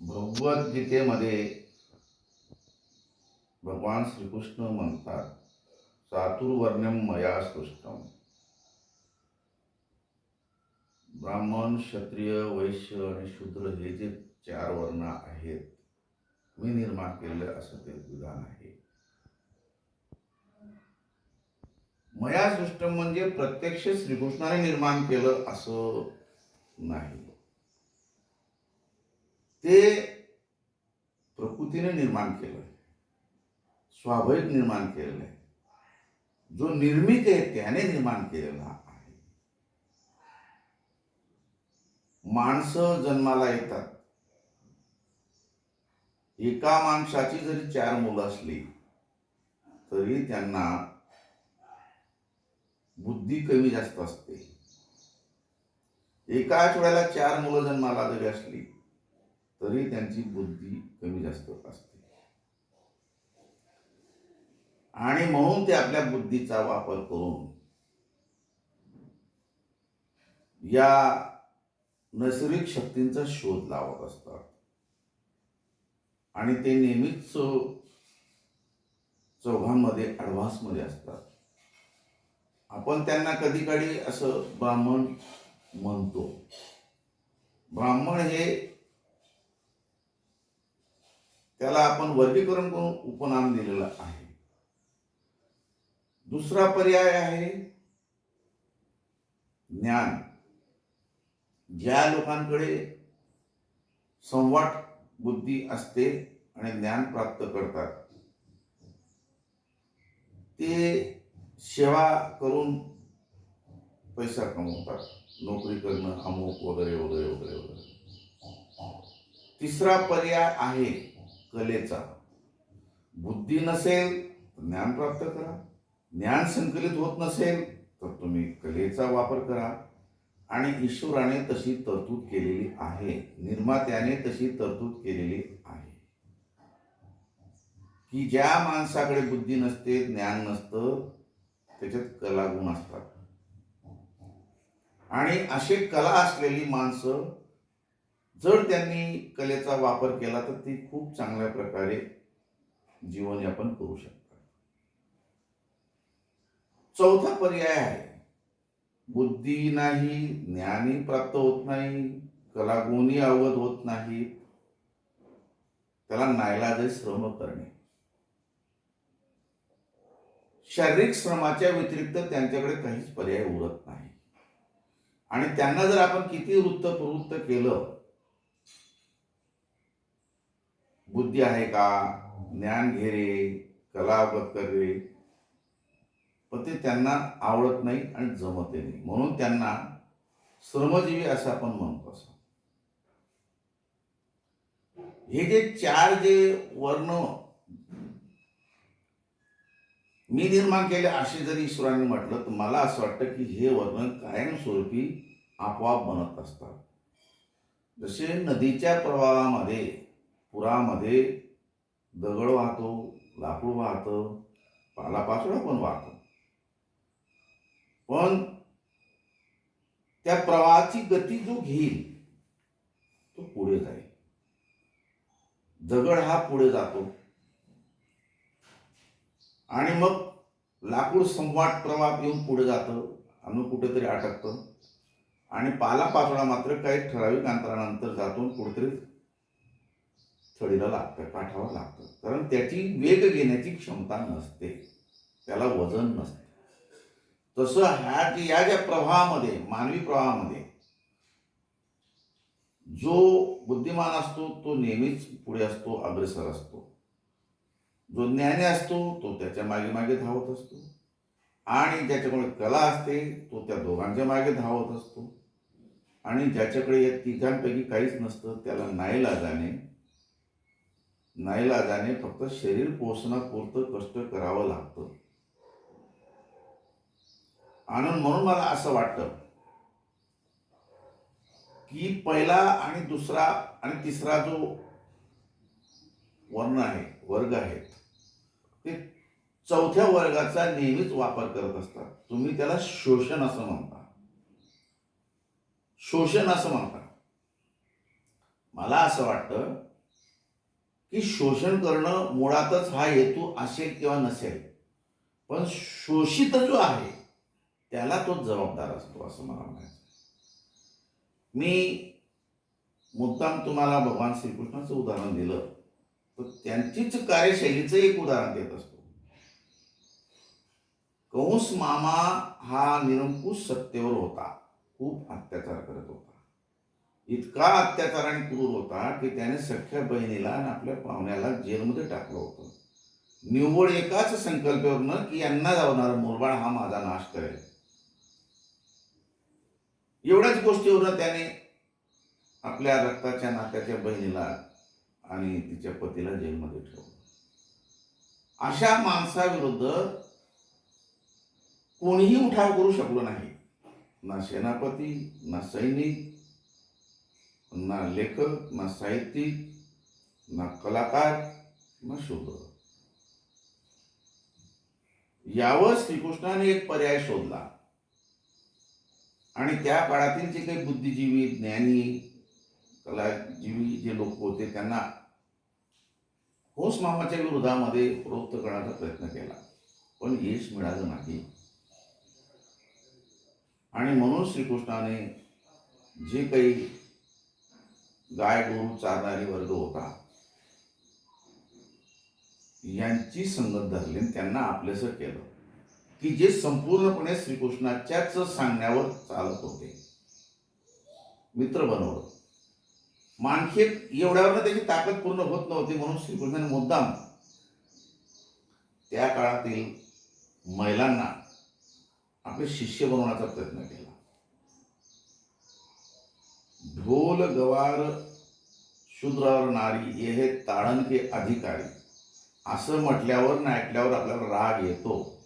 भगवद्गीतेमध्ये भगवान श्रीकृष्ण म्हणतात चातुर्वर्ण्यम मया सृष्टम. ब्राह्मण क्षत्रिय वैश्य आणि शूद्र हे जे चार वर्ण आहेत मी निर्माण केलेलं असं ते विधान आहे. मया सृष्टम म्हणजे प्रत्यक्ष श्रीकृष्णाने निर्माण केलं असं नाही. ते प्रकृतीने निर्माण केलं स्वाभाविक निर्माण केलेलं आहे जो निर्मित आहे त्याने निर्माण केलेला आहे. माणसं जन्माला येतात. एका माणसाची जरी चार मुलं असली तरी त्यांना बुद्धी कमी जास्त असते. एकाच वेळेला चार मुलं जन्माला जरी असली तरी त्यांची बुद्धी कमी जास्त असते. आणि म्हणून ते आपल्या बुद्धीचा वापर करून या नैसर्गिक शक्तींचा शोध लावत असतात. आणि ते नेहमीच चौघांमध्ये ॲडव्हान्समध्ये असतात. आपण त्यांना कधी कधी असं ब्राह्मण म्हणतो. ब्राह्मण हे त्याला आपण वर्गीकरण करून उपनाम दिलेलं आहे. दुसरा पर्याय आहे ज्ञान. ज्या लोकांकडे संवाट बुद्धी असते आणि ज्ञान प्राप्त करतात ते सेवा करून पैसा कमवतात. नोकरी करणं अमुक वगैरे वगैरे वगैरे वगैरे. तिसरा पर्याय आहे कलेचा बुद्धी नसेल तर ज्ञान प्राप्त करा. ज्ञान संकलित होत नसेल तर तुम्ही कलेचा वापर करा. आणि ईश्वराने तशी तरतूद केलेली आहे. निर्मात्याने तशी तरतूद केलेली आहे. की ज्या माणसाकडे बुद्धी नसते ज्ञान नसतं त्याच्यात कला गुण असतात. आणि असे कला असलेली माणसं जर त्यांनी कलेचा वापर केला तर ती खूप चांगल्या प्रकारे जीवनयापन करू शकतात. चौथा पर्याय आहे. बुद्धी नाही ज्ञानी प्राप्त होत नाही कलागुणी अवगत होत नाही. त्याला नायलाज श्रम करणे. शारीरिक श्रमाच्या व्यतिरिक्त त्यांच्याकडे काहीच पर्याय उरत नाही. आणि त्यांना जर आपण किती वृत्त प्रवृत्त केलं बुद्धी आहे का? ज्ञान घे रे कला अवगत कर रे पण ते त्यांना आवडत नाही आणि जमते नाही. म्हणून त्यांना श्रमजीवी असं आपण म्हणतो असं. हे जे चार जे वर्ण मी निर्माण केले असे जरी ईश्वराने म्हटलं तर मला असं वाटतं की हे वर्ण कायमस्वरूपी आपोआप बनत असतात. जसे नदीच्या प्रवाहामध्ये पुरामध्ये दगड वाहतो लाकूड वाहतं पालापाचोळा पण वाहतो. पण त्या प्रवाहाची गती जो घेईल तो पुढे जाईल. दगड हा पुढे जातो. आणि मग लाकूड संवाट प्रवाह येऊन पुढे जातं अनु कुठेतरी अटकतं. आणि पालापाचोळा मात्र काही ठराविक अंतरानंतर जातो कुठेतरी थडीला लागतं काठावर लागतं. कारण त्याची वेग घेण्याची क्षमता नसते. त्याला वजन नसते. तसं ह्या या ज्या प्रवाहामध्ये मानवी प्रवाहामध्ये जो बुद्धिमान असतो तो नेहमीच पुढे असतो अग्रेसर असतो. जो ज्ञानी असतो तो त्याच्यामागे मागे धावत असतो. आणि ज्याच्याकडे कला असते तो त्या दोघांच्या मागे धावत असतो. आणि ज्याच्याकडे या तिघांपैकी काहीच नसतं त्याला नाही नाईलाजाने नाईलाजाने फक्त शरीर पोचण्यापुरतं कष्ट करावं लागतं. आणि म्हणून मला असं वाटतं की पहिला आणि दुसरा आणि तिसरा जो वर्ण आहे वर्ग आहेत ते चौथ्या वर्गाचा नेहमीच वापर करत असतात. तुम्ही त्याला शोषण असं म्हणता. शोषण असं म्हणता. मला असं वाटतं की शोषण करणं मुळातच हा हेतू असेल किंवा नसेल. पण शोषित जो आहे त्याला तो जबाबदार असतो असं मला म्हणायचं मी मुद्दाम तुम्हाला भगवान श्रीकृष्णाचं उदाहरण दिलं तर त्यांचीच कार्यशैलीचं एक उदाहरण देत असतो. कंस मामा हा निरंकुश सत्तेवर होता खूप अत्याचार करत होता. इतका अत्याचार आणि क्रूर होता की त्याने सख्या बहिणीला आणि आपल्या पाहुण्याला जेलमध्ये टाकलं होतं. निव्वळ एकाच संकल्पवरनं की यांना जावणारा मुरबाळ हा माझा नाश करेल. एवढ्याच गोष्टीवरनं त्याने आपल्या रक्ताच्या नात्याच्या बहिणीला आणि तिच्या पतीला जेलमध्ये ठेवलं. अशा माणसाविरुद्ध कोणीही उठाव करू शकलो नाही. ना सेनापती ना सैनिक ना लेखक ना साहित्यिक ना कलाकार ना शोधक. यावर श्रीकृष्णाने एक पर्याय शोधला. आणि त्या काळातील जे काही बुद्धिजीवी ज्ञानी कलाजीवी जे लोक होते त्यांना होस मामाच्या विरोधामध्ये प्रवृत्त करण्याचा प्रयत्न केला. पण यश मिळालं नाही. आणि म्हणून श्रीकृष्णाने जे काही गाय गोरू चारणारी वर्ग होता. यांची संगत धरली आणि त्यांना आपलेसं केलं. की जे संपूर्णपणे श्रीकृष्णाच्याच सांगण्यावर चालत होते. मित्र बनवलं. मानखेत एवढ्यावर त्याची ताकद पूर्ण होत नव्हती म्हणून श्रीकृष्णाने मुद्दाम त्या काळातील महिलांना आपले शिष्य बनवण्याचा प्रयत्न केला. ढोल गवार शूद्रावर नारी हे हे ताडण अधिकारी. असं म्हटल्यावर ना ऐकल्यावर आपल्याला राग येतो.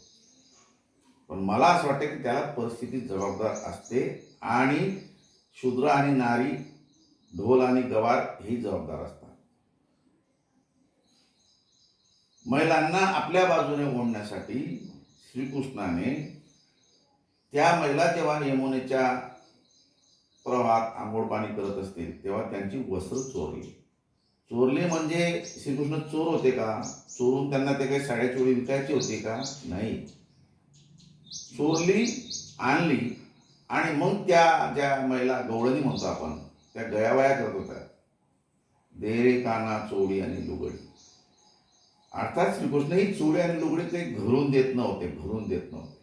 पण मला असं वाटतं की त्याला परिस्थिती जबाबदार असते आणि शूद्र आणि नारी ढोल आणि गवार ही जबाबदार असतात. महिलांना आपल्या बाजूने ओढण्यासाठी श्रीकृष्णाने त्या महिला जेव्हा यमुनेच्या प्रवाहात आंघोळ पाणी करत असतील तेव्हा त्यांची वस्त्र चोरली. चोरली म्हणजे श्रीकृष्ण चोर होते का? चोरून त्यांना ते काही साड्या चोरी विकायची होती का? नाही. चोरली आणली आणि मग त्या ज्या महिला गवळणी म्हणतो आपण त्या गयावया करत होत्या. देरे काना चोरी आणि लुगडी. अर्थात श्रीकृष्ण ही चोरी आणि लुगडी ते घरून देत नव्हते घरून देत नव्हते.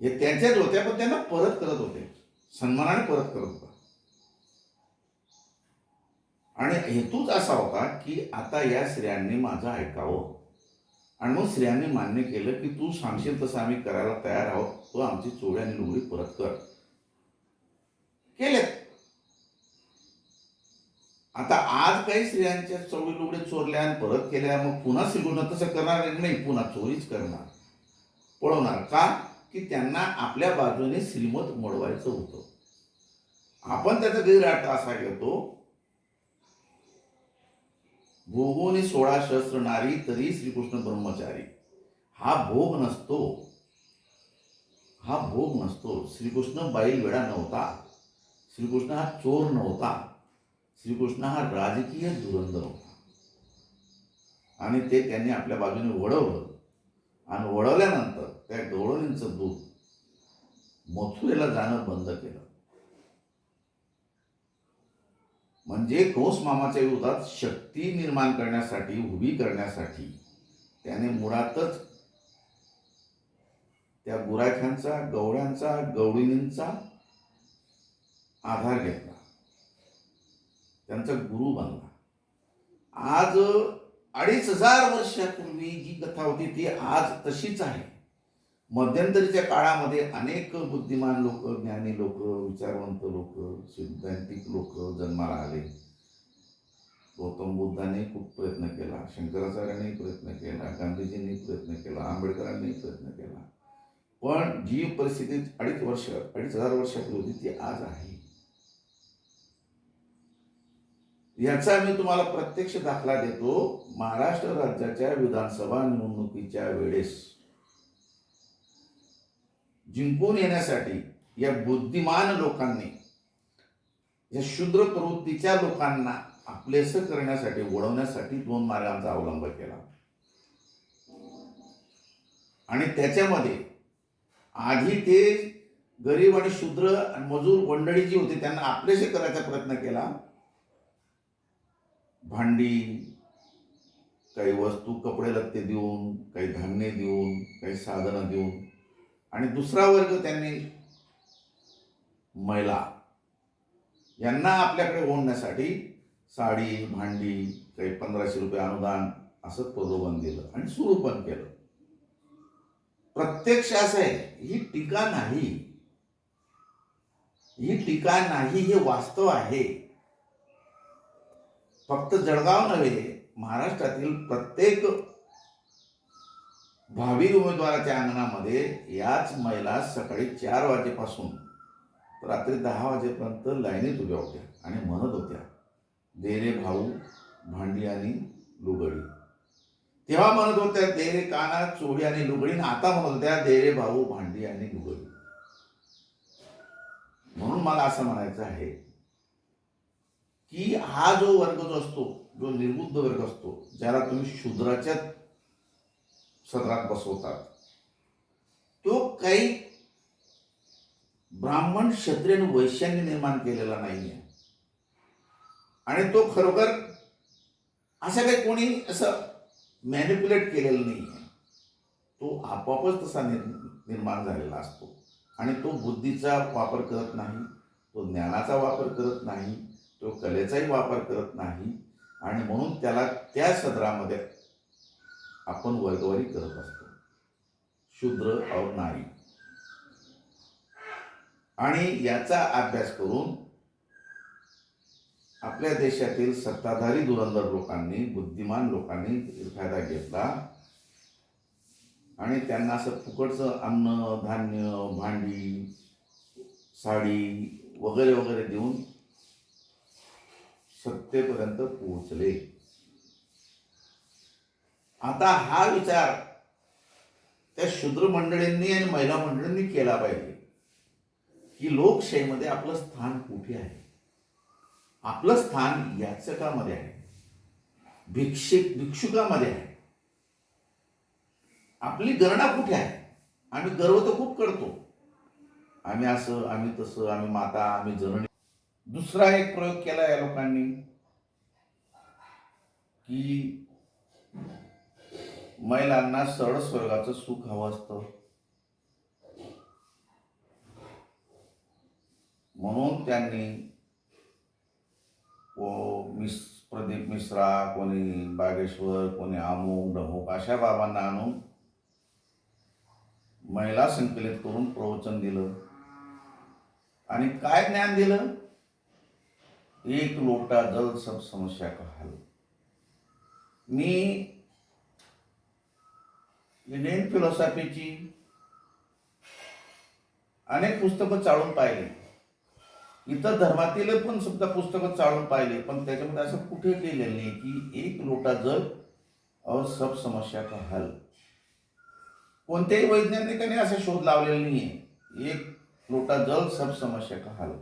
हे त्यांच्याच होत्या पण त्यांना परत करत होते. सन्मानाने परत करत होता. आणि हेतूच असा होता की आता या स्त्रियांनी माझं ऐकावं. आणि मग स्त्रियांनी मान्य केलं की तू सांगशील तसं आम्ही करायला तयार आहोत. तो आमची चोळी आणि लुगडी परत कर. केलेत. आता आज काही स्त्रियांच्या चोळी लुगडी चोरल्या आणि परत केल्या मग पुन्हा सिगुण तसं करणार नाही पुन्हा चोरीच करणार. पळवणार. का? की त्यांना आपल्या बाजूने श्रीमत मोडवायचं होतं. आपण त्याचा गैरअर्थ असा घेतो भोगोने सोळा शस्त्र नारी तरी श्रीकृष्ण ब्रह्मचारी. हा भोग नसतो. हा भोग नसतो. श्रीकृष्ण बैल वेळा नव्हता. श्रीकृष्ण हा चोर नव्हता. श्रीकृष्ण हा राजकीय धुरंधर होता आणि ते त्यांनी आपल्या बाजूने वळवलं आणि वळवल्यानंतर त्या डोळ्यांचं दूध मथुरेला जाणं बंद केलं. म्हणजे कोस मामाच्या विरोधात शक्ती निर्माण करण्यासाठी उभी करण्यासाठी त्याने मुळातच त्या गुराख्यांचा गवळ्यांचा गवळींचा आधार घेतला. त्यांचा गुरु बनला. आज अडीच हजार वर्षापूर्वी जी कथा होती ती आज तशीच आहे. मध्यंतरीच्या काळामध्ये अनेक बुद्धिमान लोक ज्ञानी लोक विचारवंत लोक सिद्धांतिक लोक जन्माला आले गौतम बुद्धाने खूप प्रयत्न केला शंकराचार्यांनी प्रयत्न केला गांधीजींनी प्रयत्न केला आंबेडकरांनी प्रयत्न केला. पण जी परिस्थिती अडीच वर्ष अडीच हजार वर्षापूर्वी होती ती आज आहे. याचा मी तुम्हाला प्रत्यक्ष दाखला देतो महाराष्ट्र राज्याच्या विधानसभा निवडणुकीच्या वेळेस. जिंकून येण्यासाठी या बुद्धिमान लोकांनी या शूद्र प्रवृत्तीच्या लोकांना आपलेसं करण्यासाठी वळवण्यासाठी दोन मार्गांचा अवलंब केला. आणि त्याच्यामध्ये आधी ते गरीब आणि शूद्र आणि मजूर मंडळी जी होती त्यांना आपलेसे करायचा प्रयत्न केला. भांडी काही वस्तू कपडे लत्ते देऊन काही धान्य देऊन काही साधनं देऊन आणि दुसरा वर्ग त्यांनी महिला. यांना आपल्याकडे ओढण्यासाठी साडी भांडी काही पंधराशे रुपये अनुदान असं प्रलोभन दिलं आणि सुरू पण केलं. प्रत्यक्ष असं आहे ही टीका नाही. ही टीका नाही हे वास्तव आहे. फक्त जळगाव नव्हे महाराष्ट्रातील प्रत्येक भावी उमेदवाराच्या अंगणामध्ये याच महिला सकाळी चार वाजेपासून रात्री दहा वाजेपर्यंत लाईनीत उभ्या होत्या आणि म्हणत होत्या दे रे भाऊ भांडी आणि लुगडी. तेव्हा म्हणत होत्या देरे काना चोळी आणि लुगडी. आणि आता म्हणत होत्या दे रे भाऊ भांडी आणि लुगडी. म्हणून मला असं म्हणायचं आहे की हा जो वर्ग जो असतो जो निर्बुद्ध वर्ग असतो ज्याला तुम्ही शूद्राच्या सदरात बसवतात. तो काही ब्राह्मण क्षत्रिय आणि वैश्यांनी निर्माण केलेला नाहीये. आणि तो खरोखर असं काही कोणी असं मॅनिप्युलेट केलेलं नाही आहे तो आपोआपच तसा निर्माण झालेला असतो. आणि तो बुद्धीचा वापर करत नाही तो ज्ञानाचा वापर करत नाही तो कलेचाही वापर करत नाही. आणि म्हणून त्याला त्या सदरामध्ये आपण वर्गवारी करत असतो. शूद्र और नारी. आणि याचा अभ्यास करून आपल्या देशातील सत्ताधारी धुरंधर लोकांनी बुद्धिमान लोकांनी फायदा घेतला. आणि त्यांना असं फुकटचं अन्न धान्य भांडी साडी वगैरे वगैरे देऊन सत्तेपर्यंत पोहोचले. आता हा विचार त्या शूद्र मंडळींनी आणि महिला मंडळींनी केला पाहिजे. की लोकशाहीमध्ये आपलं स्थान कुठे आहे? आपलं स्थान याचकामध्ये आहे. भिक्षिक भिक्षुकामध्ये आहे. आपली गणना कुठे आहे? आम्ही गर्व तर खूप करतो. आम्ही असं आम्ही तसं आम्ही माता आम्ही जननी दुसरा एक प्रयोग केला या लोकांनी की महिलांना सरळ स्वर्गाचं सुख हवं असतं. म्हणून त्यांनी व मिस प्रदीप मिश्रा कोणी बागेश्वर कोणी अमुक ढमुक अशा बाबांना आणून महिला संकलित करून प्रवचन दिलं. आणि काय ज्ञान दिलं? एक लोटा जल सब समस्या का हल? मी इंडियन फिलॉसॉफीची अनेक पुस्तकं चाळून पाहिले. इतर धर्मातील पण सुद्धा पुस्तकं चाळून पाहिले पण त्याच्यामध्ये असं कुठे लिहिलेलं नाही की एक लोटा जल और सब समस्या का हल. कोणत्याही वैज्ञानिकाने असा शोध लावलेला नाहीये. एक लोटा जल सब समस्या का हल.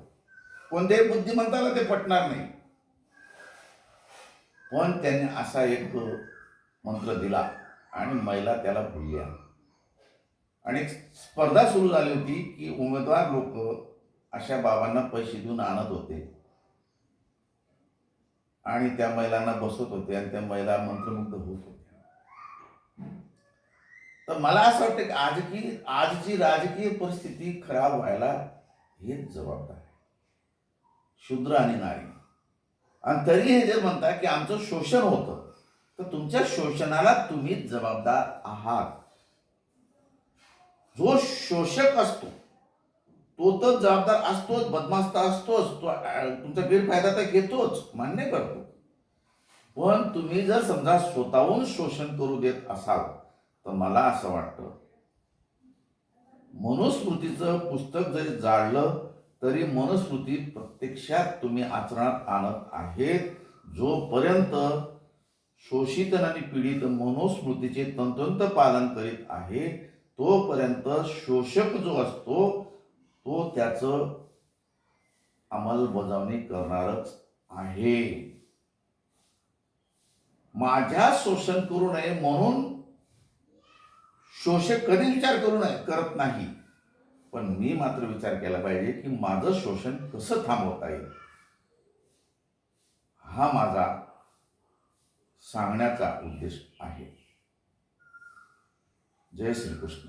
कोणत्याही बुद्धिमंताला ते पटणार नाही. पण त्याने असा एक मंत्र दिला. आणि महिला त्याला भुलल्या. आणि स्पर्धा सुरू झाली होती की उमेदवार लोक अशा बाबांना पैसे देऊन आणत होते. आणि त्या महिलांना बसवत होते आणि त्या महिला मंत्रमुग्ध होत होत्या. तर मला असं वाटतं की आज की आजची राजकीय परिस्थिती खराब व्हायला हेच जबाबदार आहे. शूद्र आणि नारी. आणि तरी हे जे म्हणतात की आमचं शोषण होतं. तर तुमच्या शोषणाला तुम्ही जबाबदार आहात. जो शोषक असतो तो तर जबाबदार असतोच बदमाश तर असतोच तो तुमचा गैरफायदा तर घेतोच मान्य करतो. पण तुम्ही जर समजा स्वतःहून शोषण करू देत असाल तर मला असं वाटतं मनुस्मृतीचं पुस्तक जरी जाळलं तरी मनुस्मृती प्रत्यक्षात तुम्ही आचरणात आणत आहेत जोपर्यंत शोषित आणि पीडित मनुस्मृतीचे तंतोतंत पालन करीत आहे तोपर्यंत शोषक जो असतो तो त्याचं अंमलबजावणी करणारच आहे. माझ्या शोषण करू नये म्हणून शोषक कधी विचार करू नये करत नाही. पण मी मात्र विचार केला पाहिजे की माझं शोषण कसं थांबवता येईल? हा माझा सांगण्याचा उद्देश आहे. जय श्रीकृष्ण.